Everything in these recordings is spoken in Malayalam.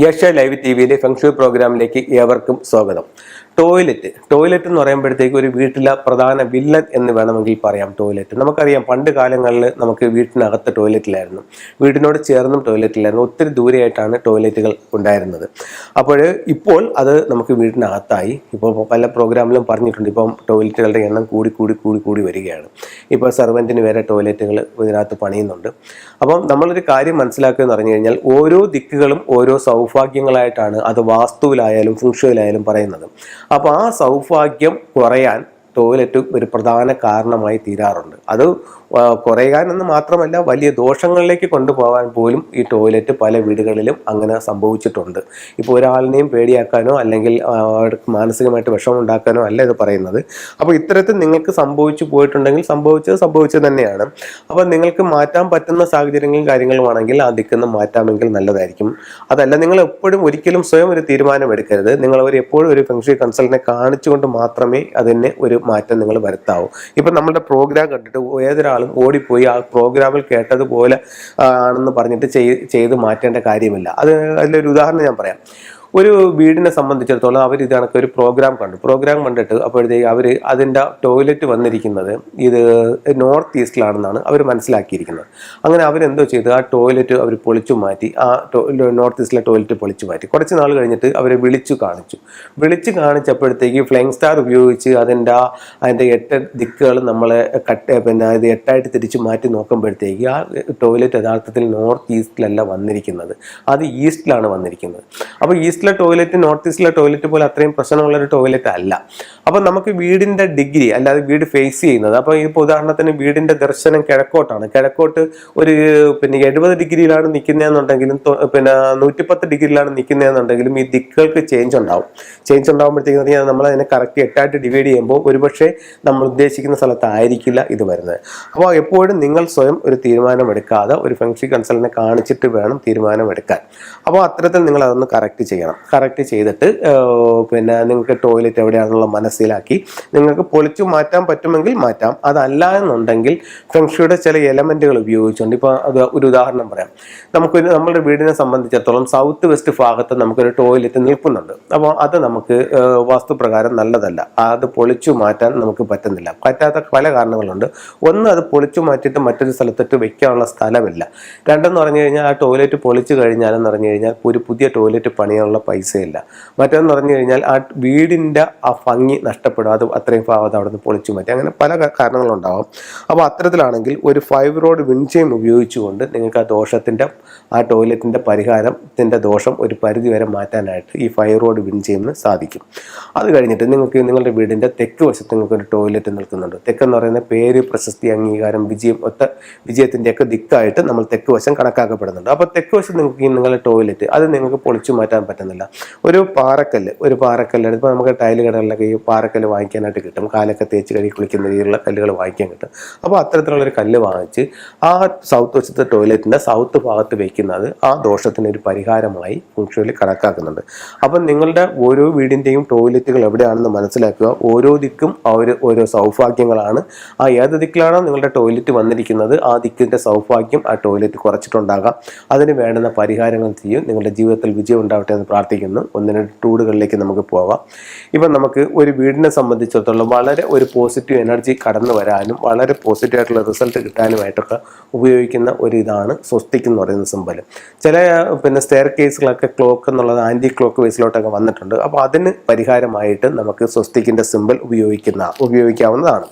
യശ ലൈവ് ടി വിയിലെ ഫംഗ്ഷൻ പ്രോഗ്രാമിലേക്ക് ഏവർക്കും സ്വാഗതം. ടോയ്ലറ്റ് ടോയ്ലറ്റ് എന്ന് പറയുമ്പോഴത്തേക്ക് ഒരു വീട്ടിലെ പ്രധാന വില്ലൻ എന്ന് വേണമെങ്കിൽ പറയാം ടോയ്ലറ്റ് നമുക്കറിയാം പണ്ട് കാലങ്ങളിൽ നമുക്ക് വീട്ടിനകത്ത് ടോയ്ലറ്റിലായിരുന്നു വീടിനോട് ചേർന്നും ടോയ്ലറ്റിലായിരുന്നു ഒത്തിരി ദൂരെയായിട്ടാണ് ടോയ്ലറ്റുകൾ ഉണ്ടായിരുന്നത്. അപ്പോൾ ഇപ്പോൾ അത് നമുക്ക് വീടിനകത്തായി. ഇപ്പോൾ പല പ്രോഗ്രാമിലും പറഞ്ഞിട്ടുണ്ട്. ഇപ്പം ടോയ്ലറ്റുകളുടെ എണ്ണം കൂടി കൂടി കൂടി കൂടി വരികയാണ്. ഇപ്പോൾ സെർവന്റിന് വരെ ടോയ്ലറ്റുകൾ ഇതിനകത്ത് പണിയുന്നുണ്ട്. അപ്പം നമ്മളൊരു കാര്യം മനസ്സിലാക്കുക എന്ന് പറഞ്ഞു കഴിഞ്ഞാൽ ഓരോ ദിക്കുകളും ഓരോ സൗഭാഗ്യങ്ങളായിട്ടാണ് അത് വാസ്തുവിലായാലും ഫുങ്ഷയിലായാലും പറയുന്നത്. അപ്പോൾ ആ സൗഭാഗ്യം കുറയാൻ ടോയ്ലറ്റ് ഒരു പ്രധാന കാരണമായി തീരാറുണ്ട്. അത് കുറയാനെന്ന് മാത്രമല്ല വലിയ ദോഷങ്ങളിലേക്ക് കൊണ്ടുപോകാൻ പോലും ഈ ടോയ്ലറ്റ് പല വീടുകളിലും അങ്ങനെ സംഭവിച്ചിട്ടുണ്ട്. ഇപ്പോൾ ഒരാളിനെയും പേടിയാക്കാനോ അല്ലെങ്കിൽ മാനസികമായിട്ട് വിഷമം ഉണ്ടാക്കാനോ അല്ല ഇത് പറയുന്നത്. അപ്പോൾ ഇത്തരത്തിൽ നിങ്ങൾക്ക് സംഭവിച്ചു പോയിട്ടുണ്ടെങ്കിൽ സംഭവിച്ചത് സംഭവിച്ചത് തന്നെയാണ്. അപ്പോൾ നിങ്ങൾക്ക് മാറ്റാൻ പറ്റുന്ന സാഹചര്യങ്ങളും കാര്യങ്ങളുമാണെങ്കിൽ ആ ദിക്കുന്ന മാറ്റാമെങ്കിൽ നല്ലതായിരിക്കും. അതല്ല നിങ്ങൾ എപ്പോഴും ഒരിക്കലും സ്വയം ഒരു തീരുമാനം എടുക്കരുത് നിങ്ങൾ അവർ എപ്പോഴും ഒരു ഫെങ്ഷി കൺസൾട്ടിനെ കാണിച്ചുകൊണ്ട് മാത്രമേ അതിനെ ഒരു മാറ്റം നിങ്ങൾ വരുത്താവൂ. ഇപ്പം നമ്മളുടെ പ്രോഗ്രാം കണ്ടിട്ട് ഏതൊരാളും ഓടിപ്പോയി ആ പ്രോഗ്രാമിൽ കേട്ടതുപോലെ ആണെന്ന് പറഞ്ഞിട്ട് ചെയ് ചെയ്ത് മാറ്റേണ്ട കാര്യമില്ല. അത് അതിലൊരു ഉദാഹരണം ഞാൻ പറയാം. ഒരു വീടിനെ സംബന്ധിച്ചിടത്തോളം അവർ ഇത് ഒരു പ്രോഗ്രാം കണ്ടു. പ്രോഗ്രാം കണ്ടിട്ട് അപ്പോഴത്തേക്ക് അവർ അതിന്റെ ടോയ്ലറ്റ് വന്നിരിക്കുന്നത് ഇത് നോർത്ത് ഈസ്റ്റിലാണെന്നാണ് അവർ മനസ്സിലാക്കിയിരിക്കുന്നത്. അങ്ങനെ അവരെന്തോ ചെയ്തു ആ ടോയ്ലറ്റ് അവർ പൊളിച്ചു മാറ്റി ആ നോർത്ത് ഈസ്റ്റിലെ ടോയ്ലറ്റ് പൊളിച്ചു മാറ്റി. കുറച്ച് നാൾ കഴിഞ്ഞിട്ട് അവരെ വിളിച്ചു കാണിച്ചു. വിളിച്ചു കാണിച്ചപ്പോഴത്തേക്ക് ഫ്ലൈങ് സ്റ്റാർ ഉപയോഗിച്ച് അതിന്റെ അതിന്റെ എട്ട് ദിക്കുകൾ നമ്മളെ കട്ട് പിന്നെ ഇത് എട്ടായിട്ട് തിരിച്ച് മാറ്റി നോക്കുമ്പോഴത്തേക്ക് ആ ടോയ്ലറ്റ് യഥാർത്ഥത്തിൽ നോർത്ത് ഈസ്റ്റിലല്ല വന്നിരിക്കുന്നത്. അത് ഈസ്റ്റിലാണ് വന്നിരിക്കുന്നത്. അപ്പോൾ ഈസ്റ്റിലെ ടോയ്ലറ്റ് നോർത്ത് ഈസ്റ്റിലെ ടോയ്ലറ്റ് പോലെ അത്രയും പ്രശ്നമുള്ളൊരു ടോയ്ലറ്റ് അല്ല. അപ്പോൾ നമുക്ക് വീടിന്റെ ഡിഗ്രി അല്ലാതെ വീട് ഫേസ് ചെയ്യുന്നത്. അപ്പോൾ ഇപ്പോൾ ഉദാഹരണത്തിന് വീടിന്റെ ദർശനം കിഴക്കോട്ടാണ്. കിഴക്കോട്ട് ഒരു പിന്നെ എഴുപത് ഡിഗ്രിയിലാണ് നിൽക്കുന്നതെന്നുണ്ടെങ്കിലും പിന്നെ നൂറ്റിപ്പത്ത് ഡിഗ്രിയിലാണ് നിൽക്കുന്നതെന്നുണ്ടെങ്കിലും ഈ ദിക്കുകൾക്ക് ചേഞ്ച് ഉണ്ടാവും. ചേഞ്ച് ഉണ്ടാകുമ്പോഴത്തേക്കും നമ്മൾ അതിനെ കറക്റ്റ് എട്ടായിട്ട് ഡിവൈഡ് ചെയ്യുമ്പോൾ ഒരുപക്ഷെ നമ്മൾ ഉദ്ദേശിക്കുന്ന സ്ഥലത്തായിരിക്കില്ല ഇത് വരുന്നത്. അപ്പോൾ എപ്പോഴും നിങ്ങൾ സ്വയം ഒരു തീരുമാനം എടുക്കാതെ ഒരു ഫംഗ്ഷൻ കൺസൾട്ടിനെ കാണിച്ചിട്ട് വേണം തീരുമാനം എടുക്കാൻ അപ്പോൾ അത്തരത്തിൽ നിങ്ങൾ അതൊന്ന് കറക്റ്റ് ചെയ്യണം. കറക്റ്റ് ചെയ്തിട്ട് പിന്നെ നിങ്ങൾക്ക് ടോയ്ലറ്റ് എവിടെയാണെന്നുള്ള മനസ്സിലാക്കി നിങ്ങൾക്ക് പൊളിച്ചു മാറ്റാൻ പറ്റുമെങ്കിൽ മാറ്റാം. അതല്ല എന്നുണ്ടെങ്കിൽ ഫെങ്ഷിയുടെ ചില എലമെന്റുകൾ ഉപയോഗിച്ചുകൊണ്ട് ഇപ്പോൾ അത് ഒരു ഉദാഹരണം പറയാം. നമുക്ക് നമ്മുടെ വീടിനെ സംബന്ധിച്ചിടത്തോളം സൗത്ത് വെസ്റ്റ് ഭാഗത്ത് നമുക്കൊരു ടോയ്ലറ്റ് നിൽക്കുന്നുണ്ട് അപ്പോൾ അത് നമുക്ക് വാസ്തുപ്രകാരം നല്ലതല്ല. അത് പൊളിച്ചു മാറ്റാൻ നമുക്ക് പറ്റുന്നില്ല. പറ്റാത്ത പല കാരണങ്ങളുണ്ട്. ഒന്ന് അത് പൊളിച്ചു മാറ്റിയിട്ട് മറ്റൊരു സ്ഥലത്തിട്ട് വെക്കാനുള്ള സ്ഥലമില്ല. രണ്ടെന്ന് പറഞ്ഞു കഴിഞ്ഞാൽ ആ ടോയ്ലറ്റ് പൊളിച്ചു കഴിഞ്ഞാലെന്ന് പറഞ്ഞു കഴിഞ്ഞാൽ ഒരു പുതിയ ടോയ്ലറ്റ് പണിയാനുള്ള പൈസയില്ല. മറ്റൊന്ന് പറഞ്ഞു കഴിഞ്ഞാൽ ആ വീടിന്റെ ആ ഭംഗി നഷ്ടപ്പെടും. അത് അത്രയും ഭാഗത്ത് അവിടെ നിന്ന് പൊളിച്ചു മാറ്റി. അങ്ങനെ പല കാരണങ്ങളുണ്ടാവാം. അപ്പോൾ അത്തരത്തിലാണെങ്കിൽ ഒരു ഫൈവ് റോഡ് വിൻചെയിം ഉപയോഗിച്ചുകൊണ്ട് നിങ്ങൾക്ക് ആ ദോഷത്തിന്റെ ആ ടോയ്ലറ്റിന്റെ പരിഹാരത്തിന്റെ ദോഷം ഒരു പരിധി വരെ മാറ്റാനായിട്ട് ഈ ഫൈവ് റോഡ് വിൻചെയിമിന് സാധിക്കും. അത് കഴിഞ്ഞിട്ട് നിങ്ങൾക്ക് നിങ്ങളുടെ വീടിന്റെ തെക്ക് വശത്ത് നിങ്ങൾക്ക് ഒരു ടോയ്ലറ്റ് നിൽക്കുന്നുണ്ട്. തെക്കെന്ന് പറയുന്ന പേര് പ്രശസ്തി അംഗീകാരം വിജയം ഒത്ത വിജയത്തിന്റെയൊക്കെ ദിക്കായിട്ട് നമ്മൾ തെക്ക് വശം കണക്കാക്കപ്പെടുന്നുണ്ട്. അപ്പോൾ തെക്ക് വശം നിങ്ങൾക്ക് നിങ്ങളുടെ ടോയ്ലറ്റ് അത് നിങ്ങൾക്ക് പൊളിച്ചു മാറ്റാൻ പറ്റുന്നില്ല. ഒരു പാറക്കല്ല് ഒരു പാറക്കല്ല് ഇപ്പോൾ നമുക്ക് ടൈൽ കടകളിലൊക്കെ ഈ പാറക്കല്ല് വാങ്ങിക്കാനായിട്ട് കിട്ടും. കാലൊക്കെ തേച്ച് കഴുകി കുളിക്കുന്ന രീതിയിലുള്ള കല്ലുകൾ വാങ്ങിക്കാൻ കിട്ടും. അപ്പോൾ അത്തരത്തിലുള്ളൊരു കല്ല് വാങ്ങിച്ച് ആ സൗത്ത് വശത്തെ ടോയ്ലറ്റിന്റെ സൗത്ത് ഭാഗത്ത് വയ്ക്കുന്നത് ആ ദോഷത്തിന് ഒരു പരിഹാരമായി ഫുങ്ഷനിൽ കണക്കാക്കുന്നുണ്ട്. അപ്പം നിങ്ങളുടെ ഓരോ വീടിന്റെയും ടോയ്ലറ്റുകൾ എവിടെയാണെന്ന് മനസ്സിലാക്കുക. ഓരോ ദിക്കും അവർ ഓരോ സൗഭാഗ്യങ്ങളാണ്. ആ ഏത് ദിക്കിലാണോ നിങ്ങളുടെ ടോയ്ലറ്റ് വന്നിരിക്കുന്നത് ആ ദിക്കിന്റെ സൗഭാഗ്യം ആ ടോയ്ലറ്റ് കുറച്ചിട്ടുണ്ടാകാം. അതിന് വേണ്ടുന്ന പരിഹാരങ്ങൾ ചെയ്യും. നിങ്ങളുടെ ജീവിതത്തിൽ വിജയം ഉണ്ടാവട്ടെ എന്ന് പ്രാർത്ഥിക്കുന്നു. ഒന്ന് രണ്ട് ടൂറുകളിലേക്ക് നമുക്ക് പോവാം. ഇപ്പം നമുക്ക് ഒരു വീടിനെ സംബന്ധിച്ചിടത്തോളം വളരെ ഒരു പോസിറ്റീവ് എനർജി കടന്നു വരാനും വളരെ പോസിറ്റീവായിട്ടുള്ള റിസൾട്ട് കിട്ടാനുമായിട്ടൊക്കെ ഉപയോഗിക്കുന്ന ഒരു ഇതാണ് സ്വസ്തിക് എന്ന് പറയുന്ന സിമ്പൽ ചില പിന്നെ സ്റ്റെയർ കേസുകളൊക്കെ ക്ലോക്ക് എന്നുള്ളത് ആന്റി ക്ലോക്ക് വേസിലോട്ടൊക്കെ വന്നിട്ടുണ്ട്. അപ്പോൾ അതിന് പരിഹാരമായിട്ട് നമുക്ക് സ്വസ്തിക്കിന്റെ സിമ്പിൾ ഉപയോഗിക്കുന്ന ഉപയോഗിക്കാവുന്നതാണ്.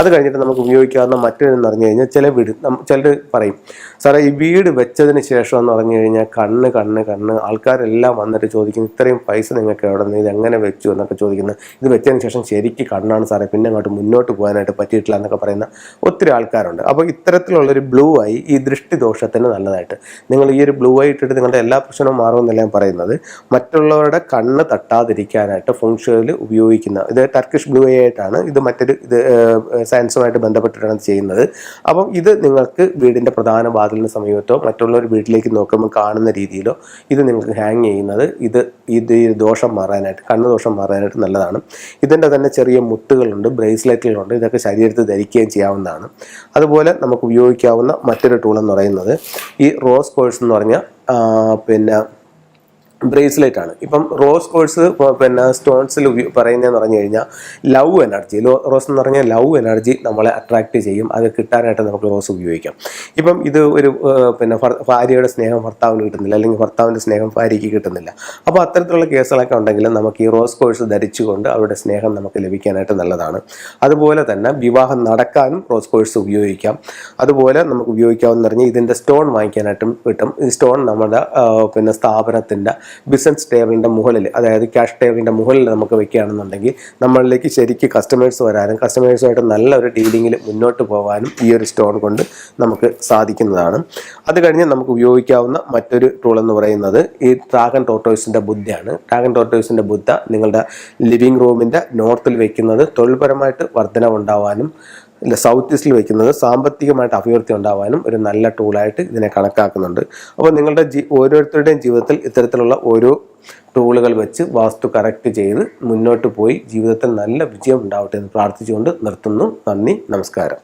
അത് കഴിഞ്ഞിട്ട് നമുക്ക് ഉപയോഗിക്കാവുന്ന മറ്റൊരെന്ന് പറഞ്ഞു കഴിഞ്ഞാൽ ചില വീട് ചിലർ പറയും സാറേ ഈ വീട് വെച്ചതിന് ശേഷം എന്ന് പറഞ്ഞു കഴിഞ്ഞാൽ കണ്ണ് കണ്ണ് കണ്ണ് ആൾക്കാരെല്ലാം വന്നിട്ട് ചോദിക്കുന്നു ഇത്രയും പൈസ നിങ്ങൾക്ക് എവിടെ നിന്ന് ഇത് എങ്ങനെ വെച്ചു എന്നൊക്കെ ചോദിക്കുന്നത് ഇത് വെച്ചതിന് ശേഷം ശരിക്ക് കണ്ണാണ് സാറേ പിന്നെ അങ്ങോട്ട് മുന്നോട്ട് പോകാനായിട്ട് പറ്റിയിട്ടില്ല എന്നൊക്കെ പറയുന്ന ഒത്തിരി ആൾക്കാരുണ്ട്. അപ്പോൾ ഇത്തരത്തിലുള്ളൊരു ബ്ലൂ ആയി ഈ ദൃഷ്ടിദോഷത്തിന് നല്ലതായിട്ട്. നിങ്ങൾ ഈ ഒരു ബ്ലൂ ആയി ഇട്ടിട്ട് നിങ്ങളുടെ എല്ലാ പ്രശ്നവും മാറുമെന്നല്ല ഞാൻ പറയുന്നത്. മറ്റുള്ളവരുടെ കണ്ണ് തട്ടാതിരിക്കാനായിട്ട് ഫുങ്ഷനിൽ ഉപയോഗിക്കുന്ന ഇത് ടർക്കിഷ് ബ്ലൂ ആയിട്ടാണ് ഇത് മറ്റൊരു ഇത് സയൻസുമായിട്ട് ബന്ധപ്പെട്ടിട്ടാണ് ചെയ്യുന്നത്. അപ്പം ഇത് നിങ്ങൾക്ക് വീടിന്റെ പ്രധാന വാതിലിന് സമീപത്തോ മറ്റുള്ളവർ വീട്ടിലേക്ക് നോക്കുമ്പോൾ കാണുന്ന രീതിയിലോ ഇത് നിങ്ങൾക്ക് ഹാങ് ചെയ്യുന്നത് ഇത് ഇത് ഈ ദോഷം മാറാനായിട്ട് കണ്ണു ദോഷം മാറാനായിട്ട് നല്ലതാണ്. ഇതിന്റെ തന്നെ ചെറിയ മുത്തുകളുണ്ട് ബ്രേസ്ലെറ്റുകളുണ്ട്. ഇതൊക്കെ ശരീരത്തിൽ ധരിക്കുകയും ചെയ്യാവുന്നതാണ്. അതുപോലെ നമുക്ക് ഉപയോഗിക്കാവുന്ന മറ്റൊരു ടൂൾ എന്ന് പറയുന്നത് ഈ റോസ് കോഴ്സ് എന്ന് പറഞ്ഞ പിന്നെ ബ്രേസ്ലെറ്റ് ആണ് ഇപ്പം റോസ് കോഴ്സ് പിന്നെ സ്റ്റോൺസിൽ പറയുന്നതെന്ന് പറഞ്ഞു കഴിഞ്ഞാൽ ലവ് എനർജി റോസ് എന്ന് പറഞ്ഞാൽ ലവ് എനർജി നമ്മളെ അട്രാക്റ്റ് ചെയ്യും അത് കിട്ടാനായിട്ട് നമുക്ക് റോസ് ഉപയോഗിക്കാം. ഇപ്പം ഇത് ഒരു പിന്നെ ഭാര്യയുടെ സ്നേഹം ഭർത്താവിന് കിട്ടുന്നില്ല അല്ലെങ്കിൽ ഭർത്താവിന്റെ സ്നേഹം ഭാര്യയ്ക്ക് കിട്ടുന്നില്ല. അപ്പോൾ അത്തരത്തിലുള്ള കേസുകളൊക്കെ ഉണ്ടെങ്കിൽ നമുക്ക് ഈ റോസ് കോഴ്സ് ധരിച്ചുകൊണ്ട് അവരുടെ സ്നേഹം നമുക്ക് ലഭിക്കാനായിട്ട് നല്ലതാണ്. അതുപോലെ തന്നെ വിവാഹം നടക്കാനും റോസ് കോഴ്സ് ഉപയോഗിക്കാം. അതുപോലെ നമുക്ക് ഉപയോഗിക്കാമെന്ന് പറഞ്ഞാൽ ഇതിന്റെ സ്റ്റോൺ വാങ്ങിക്കാനായിട്ടും കിട്ടും. ഈ സ്റ്റോൺ നമ്മുടെ പിന്നെ സ്ഥാപനത്തിന്റെ ബിസിനസ് ടേബിളിന്റെ മുകളിൽ അതായത് ക്യാഷ് ടേബിളിന്റെ മുകളിൽ നമുക്ക് വെക്കുകയാണെന്നുണ്ടെങ്കിൽ നമ്മളിലേക്ക് ശരിക്ക് കസ്റ്റമേഴ്സ് വരാനും കസ്റ്റമേഴ്സുമായിട്ട് നല്ലൊരു ഡീലിങ്ങിൽ മുന്നോട്ട് പോകാനും ഈ ഒരു സ്റ്റോൺ കൊണ്ട് നമുക്ക് സാധിക്കുന്നതാണ്. അത് കഴിഞ്ഞ് നമുക്ക് ഉപയോഗിക്കാവുന്ന മറ്റൊരു ടൂൾ എന്ന് പറയുന്നത് ഈ ഡ്രാഗൺ ടോട്ടോയ്സിന്റെ ബുദ്ധയാണ്. ഡ്രാഗൺ ടോട്ടോയ്സിന്റെ ബുദ്ധ നിങ്ങളുടെ ലിവിങ് റൂമിന്റെ നോർത്തിൽ വെക്കുന്നത് തൊഴിൽപരമായിട്ട് വർധനവുണ്ടാവാനും സൗത്ത് ഈസ്റ്റിൽ വയ്ക്കുന്നത് സാമ്പത്തികമായിട്ട് അഭിവൃദ്ധി ഉണ്ടാവാനും ഒരു നല്ല ടൂളായിട്ട് ഇതിനെ കണക്കാക്കുന്നുണ്ട്. അപ്പോൾ നിങ്ങളുടെ ജീ ഓരോരുത്തരുടെയും ജീവിതത്തിൽ ഇത്തരത്തിലുള്ള ഓരോ ടൂളുകൾ വെച്ച് വാസ്തു കറക്റ്റ് ചെയ്ത് മുന്നോട്ട് പോയി ജീവിതത്തിൽ നല്ല വിജയം ഉണ്ടാവട്ടെ എന്ന് പ്രാർത്ഥിച്ചുകൊണ്ട് നിർത്തുന്നു. നന്ദി നമസ്കാരം.